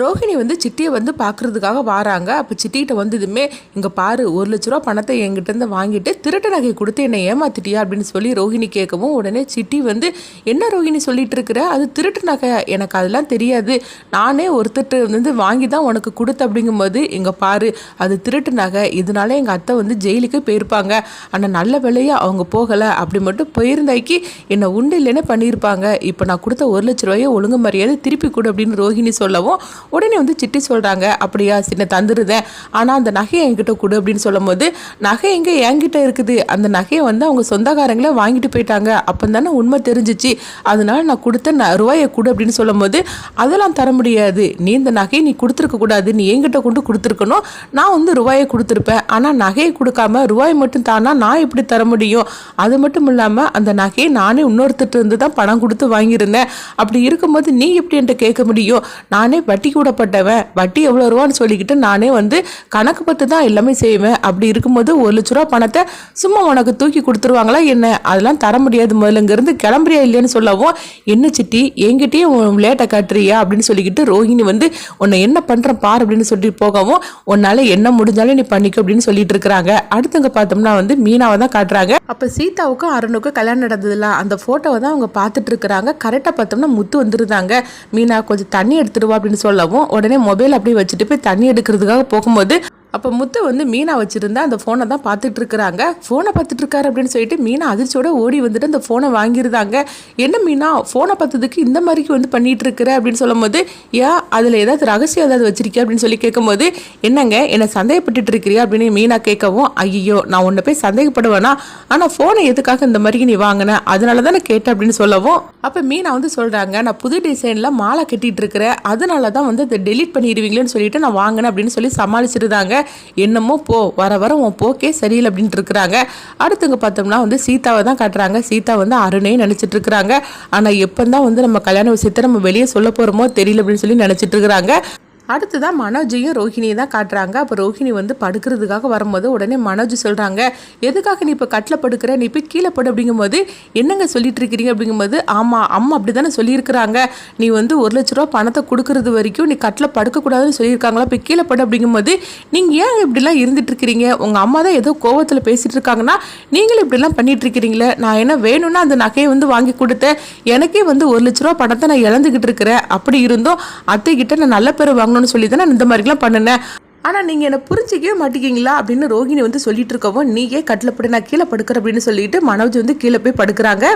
ரோஹிணி வந்து சிட்டியை வந்து பார்க்கறதுக்காக வாராங்க. அப்போ சிட்டிகிட்ட வந்ததுமே இங்கே பாரு ஒரு லட்ச ரூபா பணத்தை என்கிட்டருந்து வாங்கிட்டு திருட்டு நகை கொடுத்து என்னை ஏமாத்திட்டியா? அப்படின்னு சொல்லி ரோஹிணி கேட்கவும் உடனே சிட்டி வந்து என்ன ரோஹிணி சொல்லிட்டு இருக்கிற? அது திருட்டு நகை. எனக்கு அதெல்லாம் தெரியாது. நானே ஒருத்தர் வந்து வாங்கி தான் உனக்கு கொடுத்த அப்படிங்கும்போது இங்கே பாரு அது திருட்டு நகை. இதனால எங்கள் அத்தை வந்து ஜெயிலுக்கு போயிருப்பாங்க. ஆனால் நல்ல வேலையாக அவங்க போகலை. அப்படி மட்டும் போயிருந்தாக்கி என்னை உண்டு இல்லைன்னு பண்ணியிருப்பாங்க. இப்போ நான் கொடுத்த ஒரு லட்ச ரூபாயை ஒழுங்கு மரியாதை திருப்பி கொடு. அப்படின்னு ரோஹிணி சொல்லவும் உடனே வந்து சிட்டி சொல்கிறாங்க அப்படியா சின்ன தந்துருதேன் ஆனால் அந்த நகையை என்கிட்ட கொடு அப்படின்னு சொல்லும்போது நகை எங்கே என்கிட்ட இருக்குது? அந்த நகையை வந்து அவங்க சொந்தக்காரங்களே வாங்கிட்டு போயிட்டாங்க. அப்போ தானே உண்மை தெரிஞ்சிச்சு. அதனால நான் கொடுத்த ந ரூபாயை கொடு அப்படின்னு சொல்லும்போது அதெல்லாம் தர முடியாது. நீ இந்த நகையை நீ கொடுத்துருக்க கூடாது. நீ என்கிட்ட கொண்டு கொடுத்துருக்கணும். நான் வந்து ரூபாயை கொடுத்துருப்பேன். ஆனால் நகையை கொடுக்காம ரூபாய் மட்டும் தானா நான் எப்படி தர முடியும்? அது மட்டும் இல்லாமல் அந்த நகையை நானே இன்னொருத்தர் இருந்து தான் பணம் கொடுத்து வாங்கியிருந்தேன். அப்படி இருக்கும்போது நீ எப்படி என்கிட்ட கேட்க முடியும்? நானே வட்டி கூடப்பட்டவன் வட்டி எவ்வளோ ரூபான்னு சொல்லிக்கிட்டு நானே வந்து கணக்கு பத்து தான் எல்லாமே செய்வேன். அப்படி இருக்கும்போது ஒரு லட்ச ரூபா பணத்தை சும்மா உனக்கு தூக்கி கொடுத்துருவாங்களா என்ன? அதெல்லாம் தர முடியாது. முதல்ல இங்கேருந்து கிளம்புறியா இல்லையான்னு சொல்லவும் என்ன சிட்டி என்கிட்டயே உன் லேட்டை காட்டுறியா? அப்படின்னு சொல்லிக்கிட்டு ரோஹிணி வந்து உன்னை என்ன பண்ணுறேன் பார் அப்படின்னு சொல்லிட்டு போகவும் உன்னால என்ன முடிஞ்சாலும் நீ பண்ணிக்க அப்படின்னு சொல்லிட்டு இருக்கிறாங்க. அடுத்தவங்க பார்த்தோம்னா வந்து மீனாவை தான் காட்டுறாங்க. அப்போ சீதாவுக்கும் அருணுக்கும் கல்யாணம் நடந்ததுல அந்த ஃபோட்டோவை தான் அவங்க பார்த்துட்டு இருக்கிறாங்க. கரெக்டாக பார்த்தோம்னா முத்து வந்துருந்தாங்க. மீனா கொஞ்சம் தண்ணி எடுத்துடுவா அப்படின்னு சொல்ல சொல்லவும் உடனே மொபைல் அப்படியே வச்சுட்டு போய் தண்ணி எடுக்கிறதுக்காக போகும்போது அப்போ முத்து வந்து மீனா வச்சுருந்தா அந்த ஃபோனை தான் பார்த்துட்டு இருக்கிறாங்க ஃபோனை பார்த்துட்டு இருக்காரு அப்படின்னு சொல்லிட்டு மீனா அதிர்ச்சியோட ஓடி வந்துட்டு அந்த ஃபோனை வாங்கியிருந்தாங்க. என்ன மீனா ஃபோனை பார்த்ததுக்கு இந்த மாதிரிக்கு வந்து பண்ணிட்டு இருக்கிற அப்படின்னு சொல்லும்போது ஏன் அதில் ஏதாவது ரகசியம் ஏதாவது வச்சிருக்கியா? அப்படின்னு சொல்லி கேட்கும்போது என்னங்க என்னை சந்தேகப்பட்டுட்டு இருக்கிறியா அப்படின்னு மீனா கேட்கவும் ஐயோ நான் உன்னை போய் சந்தேகப்படுவேனா? ஆனால் ஃபோனை எதுக்காக இந்த மாதிரி நீ வாங்கின? அதனால தான் நான் கேட்டேன் அப்படின்னு சொல்லவும். அப்போ மீனா வந்து சொல்கிறாங்க நான் புது டிசைனில் மாலை கட்டிட்டு இருக்கிறேன் அதனால தான் வந்து அதை டெலீட் பண்ணிடுவீங்களேன்னு சொல்லிட்டு நான் வாங்கினேன் அப்படின்னு சொல்லி சமாளிச்சிருந்தாங்க. என்னமோ போ வர வர உன் போக்கே சரியில்லை அப்படின்ட்டு இருக்கிறாங்க. அடுத்தவங்க பார்த்தோம்னா வந்து சீதாவை தான் காட்டுறாங்க. சீதா வந்து அருணே நினச்சிட்டு இருக்கிறாங்க. ஆனால் எப்போ தான் வந்து நம்ம கல்யாண விஷயத்தை நம்ம வெளியே சொல்ல போகிறோமோ தெரியல அப்படின்னு சொல்லி நினச்சிட்டு இருக்கிறாங்க. அடுத்ததான் மனோஜையும் ரோஹிணியை தான் காட்டுறாங்க. அப்போ ரோஹிணி வந்து படுக்கிறதுக்காக வரும்போது உடனே மனோஜ் சொல்கிறாங்க எதுக்காக நீ இப்போ கட்டில் படுக்கிற? நீ போய் கீழே படு. அப்படிங்கும்போது என்னங்க சொல்லிட்டு இருக்கிறீங்க அப்படிங்கும்போது ஆமாம் அம்மா அப்படி தானே சொல்லியிருக்கிறாங்க. நீ வந்து ஒரு லட்ச ரூபா பணத்தை கொடுக்கறது வரைக்கும் நீ கட்டில் படுக்கக்கூடாதுன்னு சொல்லியிருக்காங்களா? போய் கீழே படு. அப்படிங்கும்போது நீங்கள் ஏன் இப்படிலாம் இருந்துட்டு இருக்கிறீங்க உங்கள் அம்மா தான் ஏதோ கோவத்தில் பேசிகிட்டு இருக்காங்கன்னா நீங்களும் இப்படிலாம் பண்ணிட்டு இருக்கிறீங்களே நான் என்ன வேணும்னா அந்த நகையை வந்து வாங்கி கொடுத்தேன். எனக்கே வந்து ஒரு லட்ச ரூபா பணத்தை நான் இழந்துக்கிட்டு இருக்கிறேன் அப்படி இருந்தும் அத்தைக்கிட்ட நான் நல்ல பேர் பண்ணணும்னு சொல்லி தான் நான் இந்த மாதிரிலாம் பண்ணினேன். ஆனால் நீங்கள் என்னை புரிஞ்சிக்கவே மாட்டேங்கிங்களா? அப்படின்னு ரோகிணி வந்து சொல்லிட்டு இருக்கவும் நீயே கட்டில் படு நான் கீழே படுக்கிற அப்படின்னு சொல்லிட்டு மனோஜ் வந்து கீழே போய் படுக்கிறாங்க.